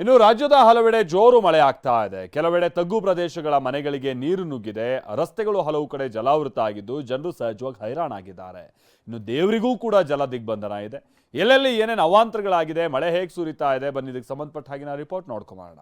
ಇನ್ನು ರಾಜ್ಯದ ಹಲವೆಡೆ ಜೋರು ಮಳೆ ಆಗ್ತಾ ಇದೆ. ಕೆಲವೆಡೆ ತಗ್ಗು ಪ್ರದೇಶಗಳ ಮನೆಗಳಿಗೆ ನೀರು ನುಗ್ಗಿದೆ. ರಸ್ತೆಗಳು ಹಲವು ಕಡೆ ಜಲಾವೃತ ಆಗಿದ್ದು ಜನರು ಸಹಜವಾಗಿ ಹೈರಾಣಾಗಿದ್ದಾರೆ. ಇನ್ನು ದೇವರಿಗೂ ಕೂಡ ಜಲ ದಿಗ್ಬಂಧನ ಇದೆ. ಎಲ್ಲೆಲ್ಲಿ ಏನೇನು ಅವಾಂತರಗಳಾಗಿದೆ, ಮಳೆ ಹೇಗೆ ಸುರಿತಾ ಇದೆ, ಬನ್ನಿ ಇದಕ್ಕೆ ಸಂಬಂಧಪಟ್ಟ ಹಾಗಿನ ರಿಪೋರ್ಟ್ ನೋಡ್ಕೊಂಬೋಣ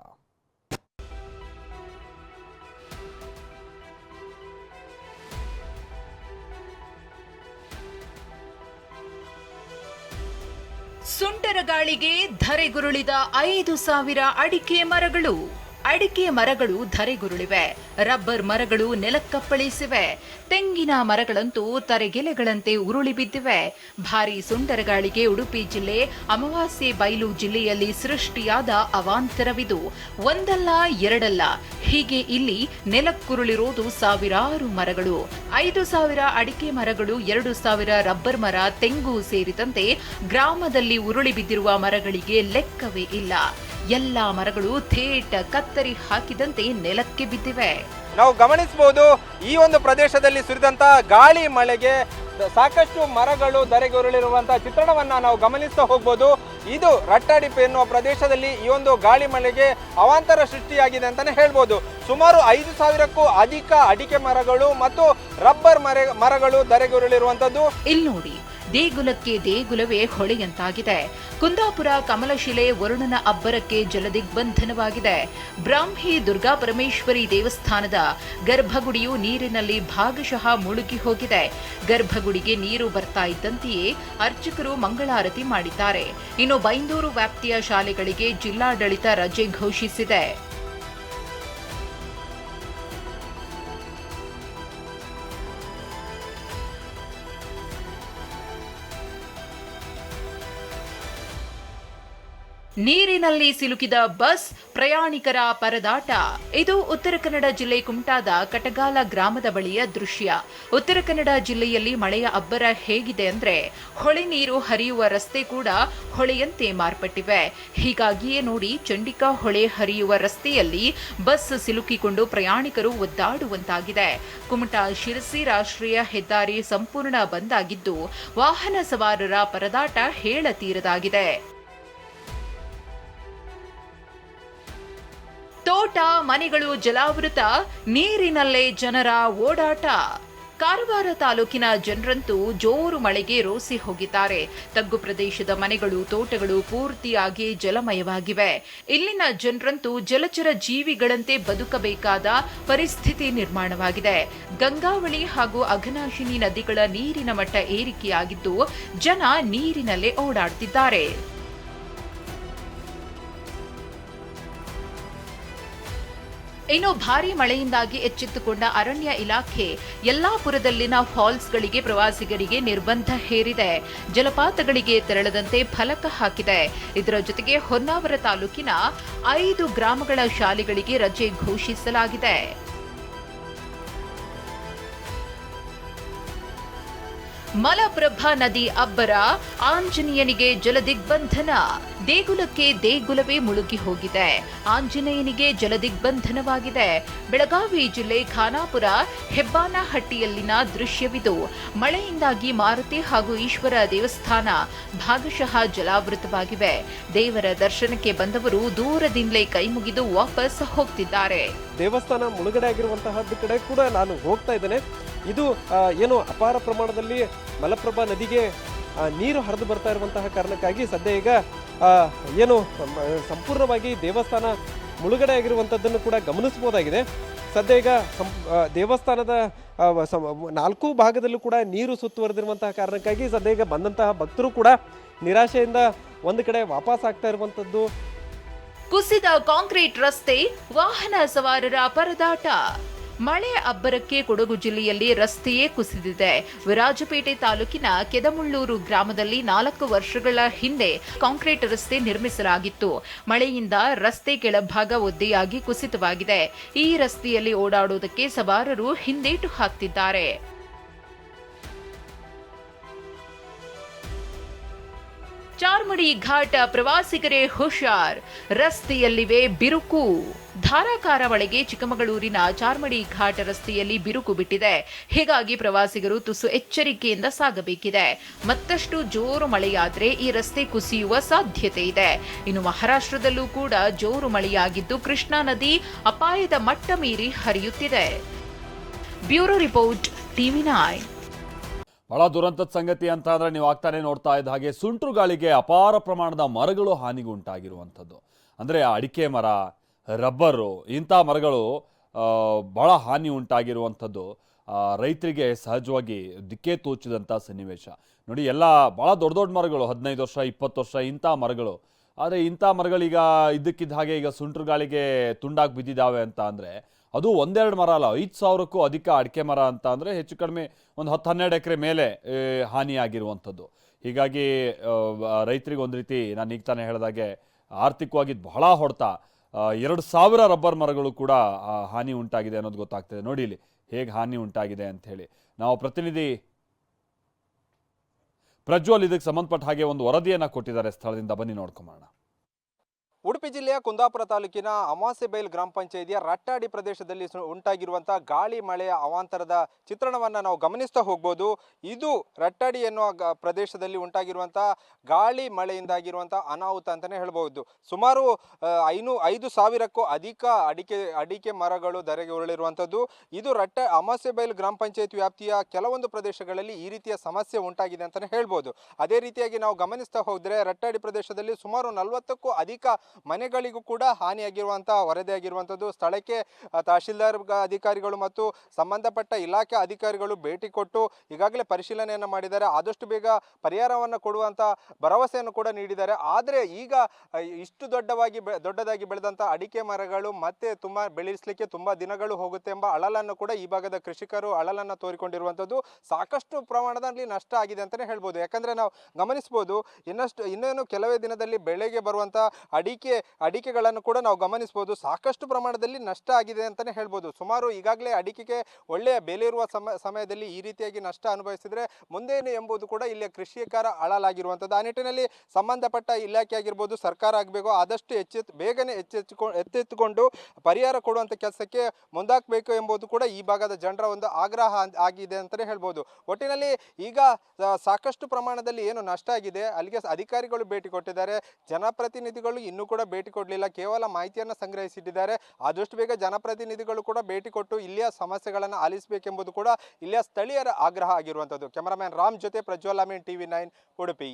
ಸುಂಟರ ಗಾಳಿಗೆ ಧರೆಗುರುಳಿದ ಐದು ಸಾವಿರ ಅಡಿಕೆ ಮರಗಳು. ಅಡಿಕೆ ಮರಗಳು ಧರೆಗುರುಳಿವೆ. ರಬ್ಬರ್ ಮರಗಳು ನೆಲಕ್ಕಪ್ಪಳಿಸಿವೆ. ತೆಂಗಿನ ಮರಗಳಂತೂ ತರೆಗೆಲೆಗಳಂತೆ ಉರುಳಿ ಬಿದ್ದಿವೆ. ಭಾರೀ ಸುಂಟರ ಗಾಳಿಗೆ ಉಡುಪಿ ಜಿಲ್ಲೆ, ಅಮಾವಾಸ್ಯೆ ಬೈಲು ಜಿಲ್ಲೆಯಲ್ಲಿ ಸೃಷ್ಟಿಯಾದ ಅವಾಂತರವಿದು. ಒಂದಲ್ಲ, ಎರಡಲ್ಲ. ಹೀಗೆ ಇಲ್ಲಿ ನೆಲಕ್ಕುರುಳಿರೋದು ಸಾವಿರಾರು ಮರಗಳು. ಐದು ಸಾವಿರ ಅಡಿಕೆ ಮರಗಳು, ಎರಡು ಸಾವಿರ ರಬ್ಬರ್ ಮರ, ತೆಂಗು ಸೇರಿದಂತೆ ಗ್ರಾಮದಲ್ಲಿ ಉರುಳಿ ಬಿದ್ದಿರುವ ಮರಗಳಿಗೆ ಲೆಕ್ಕವೇ ಇಲ್ಲ. ಎಲ್ಲಾ ಮರಗಳು ಥೇಟ ಕತ್ತರಿ ಹಾಕಿದಂತೆ ನೆಲಕ್ಕೆ ಬಿದ್ದಿವೆ. ನಾವು ಗಮನಿಸಬಹುದು ಈ ಒಂದು ಪ್ರದೇಶದಲ್ಲಿ ಸುರಿದಂತ ಗಾಳಿ ಮಳೆಗೆ ಸಾಕಷ್ಟು ಮರಗಳು ಧರೆಗುರುಳಿರುವಂತಹ ಚಿತ್ರಣವನ್ನ ನಾವು ಗಮನಿಸ್ತಾ ಹೋಗ್ಬೋದು. ಇದು ರಟ್ಟಡಿಪ್ ಎನ್ನುವ ಪ್ರದೇಶದಲ್ಲಿ ಈ ಒಂದು ಗಾಳಿ ಮಳೆಗೆ ಅವಾಂತರ ಸೃಷ್ಟಿಯಾಗಿದೆ ಅಂತಾನೆ ಹೇಳ್ಬೋದು. ಸುಮಾರು ಐದು ಸಾವಿರಕ್ಕೂ ಅಧಿಕ ಅಡಿಕೆ ಮರಗಳು ಮತ್ತು ರಬ್ಬರ್ ಮರ ಮರಗಳು ಧರೆಗುರುಳಿರುವಂತದ್ದು. ಇಲ್ಲಿ ನೋಡಿ ದೇಗುಲಕ್ಕೆ ದೇಗುಲವೇ ಹೊಳೆಯಂತಾಗಿದೆ ಕುಂದಾಪುರ ಕಮಲಶಿಲೆ ವರುಣನ ಅಬ್ಬರಕ್ಕೆ ಜಲದಿಗ್ಬಂಧನವಾಗಿದೆ. ಬ್ರಾಹ್ಮಿ ದುರ್ಗಾ ಪರಮೇಶ್ವರಿ ದೇವಸ್ಥಾನದ ಗರ್ಭಗುಡಿಯು ನೀರಿನಲ್ಲಿ ಭಾಗಶಃ ಮುಳುಗಿ ಹೋಗಿದೆ. ಗರ್ಭಗುಡಿಗೆ ನೀರು ಬರ್ತಾ ಇದ್ದಂತೆಯೇ ಅರ್ಚಕರು ಮಂಗಳಾರತಿ ಮಾಡಿದ್ದಾರೆ. ಇನ್ನು ಬೈಂದೂರು ವ್ಯಾಪ್ತಿಯ ಶಾಲೆಗಳಿಗೆ ಜಿಲ್ಲಾಡಳಿತ ರಜೆ ಘೋಷಿಸಿದೆ. ನೀರಿನಲ್ಲಿ ಸಿಲುಕಿದ ಬಸ್ ಪ್ರಯಾಣಿಕರ ಪರದಾಟ. ಇದು ಉತ್ತರ ಕನ್ನಡ ಜಿಲ್ಲೆ ಕುಮಟಾದ ಕಟಗಾಲ ಗ್ರಾಮದ ಬಳಿಯ ದೃಶ್ಯ. ಉತ್ತರ ಕನ್ನಡ ಜಿಲ್ಲೆಯಲ್ಲಿ ಮಳೆಯ ಅಬ್ಬರ ಹೇಗಿದೆ ಅಂದ್ರೆ ಹೊಳೆ ನೀರು ಹರಿಯುವ ರಸ್ತೆ ಕೂಡ ಹೊಳೆಯಂತೆ ಮಾರ್ಪಟ್ಟಿವೆ. ಹೀಗಾಗಿಯೇ ನೋಡಿ ಚಂಡಿಕಾ ಹೊಳೆ ಹರಿಯುವ ರಸ್ತೆಯಲ್ಲಿ ಬಸ್ ಸಿಲುಕಿಕೊಂಡು ಪ್ರಯಾಣಿಕರು ಒದ್ದಾಡುವಂತಾಗಿದೆ. ಕುಮಟಾ ಶಿರಸಿ ರಾಷ್ಟ್ರೀಯ ಹೆದ್ದಾರಿ ಸಂಪೂರ್ಣ ಬಂದ್ ಆಗಿದ್ದು ವಾಹನ ಸವಾರರ ಪರದಾಟ ಹೇಳತೀರದಾಗಿದೆ. ತೋಟ, ಮನೆಗಳು, ಜಲಾವೃತ, ನೀರಿನಲ್ಲೇ ಜನರ ಓಡಾಟ. ಕಾರವಾರ ತಾಲೂಕಿನ ಜನರಂತೂ ಜೋರು ಮಳೆಗೆ ರೋಸಿ ಹೋಗಿದ್ದಾರೆ. ತಗ್ಗು ಪ್ರದೇಶದ ಮನೆಗಳು, ತೋಟಗಳು ಪೂರ್ತಿಯಾಗಿ ಜಲಮಯವಾಗಿವೆ. ಇಲ್ಲಿನ ಜನರಂತೂ ಜಲಚರ ಜೀವಿಗಳಂತೆ ಬದುಕಬೇಕಾದ ಪರಿಸ್ಥಿತಿ ನಿರ್ಮಾಣವಾಗಿದೆ. ಗಂಗಾವಳಿ ಹಾಗೂ ಅಘನಾಶಿನಿ ನದಿಗಳ ನೀರಿನ ಮಟ್ಟ ಏರಿಕೆಯಾಗಿದ್ದು ಜನ ನೀರಿನಲ್ಲೇ ಓಡಾಡ್ತಿದ್ದಾರೆ. ಇನ್ನು ಭಾರಿ ಮಳೆಯಿಂದಾಗಿ ಎಚ್ಚೆತ್ತುಕೊಂಡ ಅರಣ್ಯ ಇಲಾಖೆ ಯಲ್ಲಾಪುರದಲ್ಲಿನ ಫಾಲ್ಸ್ಗಳಿಗೆ ಪ್ರವಾಸಿಗರಿಗೆ ನಿರ್ಬಂಧ ಹೇರಿದೆ. ಜಲಪಾತಗಳಿಗೆ ತೆರಳದಂತೆ ಫಲಕ ಹಾಕಿದೆ. ಇದರ ಜೊತೆಗೆ ಹೊನ್ನಾವರ ತಾಲೂಕಿನ ಐದು ಗ್ರಾಮಗಳ ಶಾಲೆಗಳಿಗೆ ರಜೆ ಘೋಷಿಸಲಾಗಿದೆ. ಮಲಪ್ರಭಾ ನದಿ ಅಬ್ಬರ ಆಂಜನೇಯನಿಗೆ ಜಲದಿಗ್ಬಂಧನ. ದೇಗುಲಕ್ಕೆ ದೇಗುಲವೇ ಮುಳುಗಿ ಹೋಗಿದೆ. ಆಂಜನೇಯನಿಗೆ ಜಲದಿಗ್ಬಂಧನವಾಗಿದೆ. ಬೆಳಗಾವಿ ಜಿಲ್ಲೆ ಖಾನಾಪುರ ಹೆಬ್ಬಾನಹಟ್ಟಿಯಲ್ಲಿನ ದೃಶ್ಯವಿದು. ಮಳೆಯಿಂದಾಗಿ ಮಾರುತಿ ಹಾಗೂ ಈಶ್ವರ ದೇವಸ್ಥಾನ ಭಾಗಶಃ ಜಲಾವೃತವಾಗಿವೆ. ದೇವರ ದರ್ಶನಕ್ಕೆ ಬಂದವರು ದೂರದಿಂದಲೇ ಕೈಮುಗಿದು ವಾಪಸ್ ಹೋಗ್ತಿದ್ದಾರೆ. ದೇವಸ್ಥಾನ ಮುಳುಗಡೆ ಆಗಿರುವಂತಹದ್ದು ಕಡೆ ಕೂಡ ನಾನು ಹೋಗ್ತಾ ಇದ್ದೇನೆ. ಇದು ಏನು ಅಪಾರ ಪ್ರಮಾಣದಲ್ಲಿ ಮಲಪ್ರಭಾ ನದಿಗೆ ನೀರು ಹರಿದು ಬರ್ತಾ ಇರುವಂತಹ ಕಾರಣಕ್ಕಾಗಿ ಸದ್ಯ ಈಗ ಏನು ಸಂಪೂರ್ಣವಾಗಿ ದೇವಸ್ಥಾನ ಮುಳುಗಡೆ ಆಗಿರುವಂಥದ್ದನ್ನು ಕೂಡ ಗಮನಿಸಬಹುದಾಗಿದೆ. ಸದ್ಯ ಈಗ ಸಂ- ದೇವಸ್ಥಾನದ ನಾಲ್ಕು ಭಾಗದಲ್ಲೂ ಕೂಡ ನೀರು ಸುತ್ತುವರೆದಿರುವಂತಹ ಕಾರಣಕ್ಕಾಗಿ ಸದ್ಯ ಈಗ ಬಂದಂತಹ ಭಕ್ತರು ಕೂಡ ನಿರಾಶೆಯಿಂದ ಒಂದು ಕಡೆ ವಾಪಸ್ ಆಗ್ತಾ ಇರುವಂಥದ್ದು. ಕುಸಿದ ಕಾಂಕ್ರೀಟ್ ರಸ್ತೆ ವಾಹನ ಸವಾರರ ಪರದಾಟ. ಮಳೆ ಅಬ್ಬರಕ್ಕೆ ಕೊಡಗು ಜಿಲ್ಲೆಯಲ್ಲಿ ರಸ್ತೆಯೇ ಕುಸಿದಿದೆ. ವಿರಾಜಪೇಟೆ ತಾಲೂಕಿನ ಕೆದಮುಳ್ಳೂರು ಗ್ರಾಮದಲ್ಲಿ ನಾಲ್ಕು ವರ್ಷಗಳ ಹಿಂದೆ ಕಾಂಕ್ರೀಟ್ ರಸ್ತೆ ನಿರ್ಮಿಸಲಾಗಿತ್ತು. ಮಳೆಯಿಂದ ರಸ್ತೆ ಕೆಳಭಾಗ ಒದ್ದೆಯಾಗಿ ಕುಸಿತವಾಗಿದೆ. ಈ ರಸ್ತೆಯಲ್ಲಿ ಓಡಾಡುವುದಕ್ಕೆ ಸವಾರರು ಹಿಂದೇಟು ಹಾಕ್ತಿದ್ದಾರೆ. ಚಾರ್ಮಡಿ ಘಾಟ ಪ್ರವಾಸಿಗರೇ ಹುಷಾರ್, ರಸ್ತೆಯಲ್ಲಿವೆ ಬಿರುಕು. ಧಾರಾಕಾರವಳೆಗೆ ಚಿಕ್ಕಮಗಳೂರಿನ ಚಾರ್ಮಡಿ ಘಾಟ್ ರಸ್ತೆಯಲ್ಲಿ ಬಿರುಕು ಬಿಟ್ಟಿದೆ. ಹೀಗಾಗಿ ಪ್ರವಾಸಿಗರು ತುಸು ಎಚ್ಚರಿಕೆಯಿಂದ ಸಾಗಬೇಕಿದೆ. ಮತ್ತಷ್ಟು ಜೋರು ಮಳೆಯಾದರೆ ಈ ರಸ್ತೆ ಕುಸಿಯುವ ಸಾಧ್ಯತೆ ಇದೆ. ಇನ್ನು ಮಹಾರಾಷ್ಟ್ರದಲ್ಲೂ ಕೂಡ ಜೋರು ಮಳೆಯಾಗಿದ್ದು ಕೃಷ್ಣಾ ನದಿ ಅಪಾಯದ ಮಟ್ಟ ಮೀರಿ ಹರಿಯುತ್ತಿದೆ. ಬ್ಯೂರೋ ರಿಪೋರ್ಟ್, ಟಿವಿ ನೈನ್ ಬಹಳ ದುರಂತದ ಸಂಗತಿ ಅಂತ ಅಂದರೆ ನೀವು ಆಗ್ತಾನೆ ನೋಡ್ತಾ ಇದ್ದ ಹಾಗೆ ಸುಂಟ್ರು ಗಾಳಿಗೆ ಅಪಾರ ಪ್ರಮಾಣದ ಮರಗಳು ಹಾನಿಗೆ ಉಂಟಾಗಿರುವಂಥದ್ದು. ಅಂದರೆ ಅಡಿಕೆ ಮರ ರಬ್ಬರು, ಇಂಥ ಮರಗಳು ಭಾಳ ಹಾನಿ ಉಂಟಾಗಿರುವಂಥದ್ದು ರೈತರಿಗೆ ಸಹಜವಾಗಿ ದಿಕ್ಕೆ ತೋಚಿದಂಥ ಸನ್ನಿವೇಶ. ನೋಡಿ, ಎಲ್ಲ ಭಾಳ ದೊಡ್ಡ ದೊಡ್ಡ ಮರಗಳು, ಹದಿನೈದು ವರ್ಷ, ಇಪ್ಪತ್ತು ವರ್ಷ, ಇಂಥ ಮರಗಳು. ಆದರೆ ಇಂಥ ಮರಗಳೀಗ ಇದ್ದಕ್ಕಿದ್ದ ಹಾಗೆ ಈಗ ಸುಂಟ್ರು ಗಾಳಿಗೆ ತುಂಡಾಗಿ ಬಿದ್ದಿದ್ದಾವೆ ಅಂತ ಅಂದರೆ, ಅದು ಒಂದೆರಡು ಮರ ಅಲ್ಲ, ಐದು ಸಾವಿರಕ್ಕೂ ಅಧಿಕ ಅಡಿಕೆ ಮರ ಅಂತ ಅಂದರೆ ಹೆಚ್ಚು ಕಡಿಮೆ ಒಂದು ಹತ್ತು ಹನ್ನೆರಡು ಎಕರೆ ಮೇಲೆ ಹಾನಿಯಾಗಿರುವಂಥದ್ದು. ಹೀಗಾಗಿ ರೈತರಿಗೆ ಒಂದು ರೀತಿ ನಾನು ಈಗ ತಾನೇ ಹೇಳಿದಾಗೆ ಆರ್ಥಿಕವಾಗಿ ಬಹಳ ಹೊಡೆತ. ಎರಡು ಸಾವಿರ ರಬ್ಬರ್ ಮರಗಳು ಕೂಡ ಹಾನಿ ಉಂಟಾಗಿದೆ ಅನ್ನೋದು ಗೊತ್ತಾಗ್ತದೆ. ನೋಡಿ ಇಲ್ಲಿ ಹೇಗೆ ಹಾನಿ ಉಂಟಾಗಿದೆ ಅಂತ ಹೇಳಿ. ನಾವು ಪ್ರತಿನಿಧಿ ಪ್ರಜ್ವಲ್ ಇದಕ್ಕೆ ಸಂಬಂಧಪಟ್ಟ ಹಾಗೆ ಒಂದು ವರದಿಯನ್ನು ಕೊಟ್ಟಿದ್ದಾರೆ ಸ್ಥಳದಿಂದ. ಬನ್ನಿ ನೋಡ್ಕೊಂಬೋಣ ಉಡುಪಿ ಜಿಲ್ಲೆಯ ಕುಂದಾಪುರ ತಾಲೂಕಿನ ಅಮಾಸೆಬೈಲ್ ಗ್ರಾಮ ಪಂಚಾಯಿತಿಯ ರಟ್ಟಾಡಿ ಪ್ರದೇಶದಲ್ಲಿ ಉಂಟಾಗಿರುವಂತಹ ಗಾಳಿ ಮಳೆಯ ಅವಾಂತರದ ಚಿತ್ರಣವನ್ನು ನಾವು ಗಮನಿಸ್ತಾ ಹೋಗ್ಬೋದು. ಇದು ರಟ್ಟಾಡಿ ಎನ್ನುವ ಪ್ರದೇಶದಲ್ಲಿ ಉಂಟಾಗಿರುವಂತಹ ಗಾಳಿ ಮಳೆಯಿಂದಾಗಿರುವಂತಹ ಅನಾಹುತ ಅಂತಲೇ ಹೇಳ್ಬೋದು ಸುಮಾರು ಐನೂ, ಐದು ಸಾವಿರಕ್ಕೂ ಅಧಿಕ ಅಡಿಕೆ ಅಡಿಕೆ ಮರಗಳು ಧರೆಗೆ ಉರುಳಿರುವಂಥದ್ದು. ಇದು ರಟ್ಟ ಅಮಾಸೆಬೈಲ್ ಗ್ರಾಮ ಪಂಚಾಯತ್ ವ್ಯಾಪ್ತಿಯ ಕೆಲವೊಂದು ಪ್ರದೇಶಗಳಲ್ಲಿ ಈ ರೀತಿಯ ಸಮಸ್ಯೆ ಉಂಟಾಗಿದೆ ಅಂತಲೇ ಹೇಳ್ಬೋದು ಅದೇ ರೀತಿಯಾಗಿ ನಾವು ಗಮನಿಸ್ತಾ ಹೋದರೆ ರಟ್ಟಾಡಿ ಪ್ರದೇಶದಲ್ಲಿ ಸುಮಾರು ನಲವತ್ತಕ್ಕೂ ಅಧಿಕ ಮನೆಗಳಿಗೂ ಕೂಡ ಹಾನಿಯಾಗಿರುವಂಥ ವರದಿಯಾಗಿರುವಂಥದ್ದು ಸ್ಥಳಕ್ಕೆ ತಹಶೀಲ್ದಾರ್ ಅಧಿಕಾರಿಗಳು ಮತ್ತು ಸಂಬಂಧಪಟ್ಟ ಇಲಾಖೆ ಅಧಿಕಾರಿಗಳು ಭೇಟಿ ಕೊಟ್ಟು ಈಗಾಗಲೇ ಪರಿಶೀಲನೆಯನ್ನು ಮಾಡಿದ್ದಾರೆ. ಆದಷ್ಟು ಬೇಗ ಪರಿಹಾರವನ್ನು ಕೊಡುವಂತಹ ಭರವಸೆಯನ್ನು ಕೂಡ ನೀಡಿದ್ದಾರೆ. ಆದರೆ ಈಗ ಇಷ್ಟು ದೊಡ್ಡವಾಗಿ ದೊಡ್ಡದಾಗಿ ಬೆಳೆದಂತಹ ಅಡಿಕೆ ಮರಗಳು ಮತ್ತೆ ತುಂಬ ಬೆಳೆಸಲಿಕ್ಕೆ ತುಂಬ ದಿನಗಳು ಹೋಗುತ್ತೆ ಎಂಬ ಅಳಲನ್ನು ಕೂಡ ಈ ಭಾಗದ ಕೃಷಿಕರು ಅಳಲನ್ನು ತೋರಿಕೊಂಡಿರುವಂಥದ್ದು ಸಾಕಷ್ಟು ಪ್ರಮಾಣದಲ್ಲಿ ನಷ್ಟ ಆಗಿದೆ ಅಂತಲೇ ಹೇಳ್ಬೋದು. ಯಾಕಂದರೆ ನಾವು ಗಮನಿಸ್ಬೋದು, ಇನ್ನಷ್ಟು, ಇನ್ನೇನು ಕೆಲವೇ ದಿನದಲ್ಲಿ ಬೆಳೆಗೆ ಬರುವಂಥ ಅಡಿಕೆ ಅಡಿಕೆಗಳನ್ನು ಕೂಡ ನಾವು ಗಮನಿಸ್ಬೋದು. ಸಾಕಷ್ಟು ಪ್ರಮಾಣದಲ್ಲಿ ನಷ್ಟ ಆಗಿದೆ ಅಂತಲೇ ಹೇಳ್ಬೋದು. ಸುಮಾರು ಈಗಾಗಲೇ ಅಡಿಕೆಗೆ ಒಳ್ಳೆಯ ಬೆಲೆ ಇರುವ ಸಮ, ಸಮಯದಲ್ಲಿ ಈ ರೀತಿಯಾಗಿ ನಷ್ಟ ಅನುಭವಿಸಿದರೆ ಮುಂದೇನು ಎಂಬುದು ಕೂಡ ಇಲ್ಲಿಯ ಕೃಷಿಕರ ಅಳಲಾಗಿರುವಂಥದ್ದು. ಆ ನಿಟ್ಟಿನಲ್ಲಿ ಸಂಬಂಧಪಟ್ಟ ಇಲಾಖೆ ಆಗಿರ್ಬೋದು, ಸರ್ಕಾರ ಆಗಬೇಕು, ಆದಷ್ಟು ಎಚ್ಚೆತ್ತು ಬೇಗನೆ ಎಚ್ಚೆತ್ತುಕೊಂಡು ಎತ್ತೆತ್ತುಕೊಂಡು ಪರಿಹಾರ ಕೊಡುವಂಥ ಕೆಲಸಕ್ಕೆ ಮುಂದಾಗಬೇಕು ಎಂಬುದು ಕೂಡ ಈ ಭಾಗದ ಜನರ ಒಂದು ಆಗ್ರಹ ಆಗಿದೆ ಅಂತಲೇ ಹೇಳ್ಬೋದು. ಒಟ್ಟಿನಲ್ಲಿ ಈಗ ಸಾಕಷ್ಟು ಪ್ರಮಾಣದಲ್ಲಿ ಏನು ನಷ್ಟ ಆಗಿದೆ, ಅಲ್ಲಿಗೆ ಅಧಿಕಾರಿಗಳು ಭೇಟಿ ಕೊಟ್ಟಿದ್ದಾರೆ. ಜನಪ್ರತಿನಿಧಿಗಳು ಇನ್ನೂ ಕೂಡ ಭೇಟಿ ಕೊಡಲಿಲ್ಲ. ಕೇವಲ ಮಾಹಿತಿಯನ್ನು ಸಂಗ್ರಹಿಸಿಟ್ಟಿದ್ದಾರೆ. ಆದಷ್ಟು ಬೇಗ ಜನಪ್ರತಿನಿಧಿಗಳು ಕೂಡ ಭೇಟಿ ಕೊಟ್ಟು ಇಲ್ಲಿಯ ಸಮಸ್ಯೆಗಳನ್ನು ಆಲಿಸಬೇಕೆಂಬುದು ಕೂಡ ಇಲ್ಲಿಯ ಸ್ಥಳೀಯರ ಆಗ್ರಹ ಆಗಿರುವಂಥದ್ದು. ಕ್ಯಾಮರಾಮ್ಯಾನ್ ರಾಮ್ ಜೊತೆ ಪ್ರಜ್ವಲ್ ಅಮೀನ್, ಟಿವಿ ನೈನ್, ಉಡುಪಿ.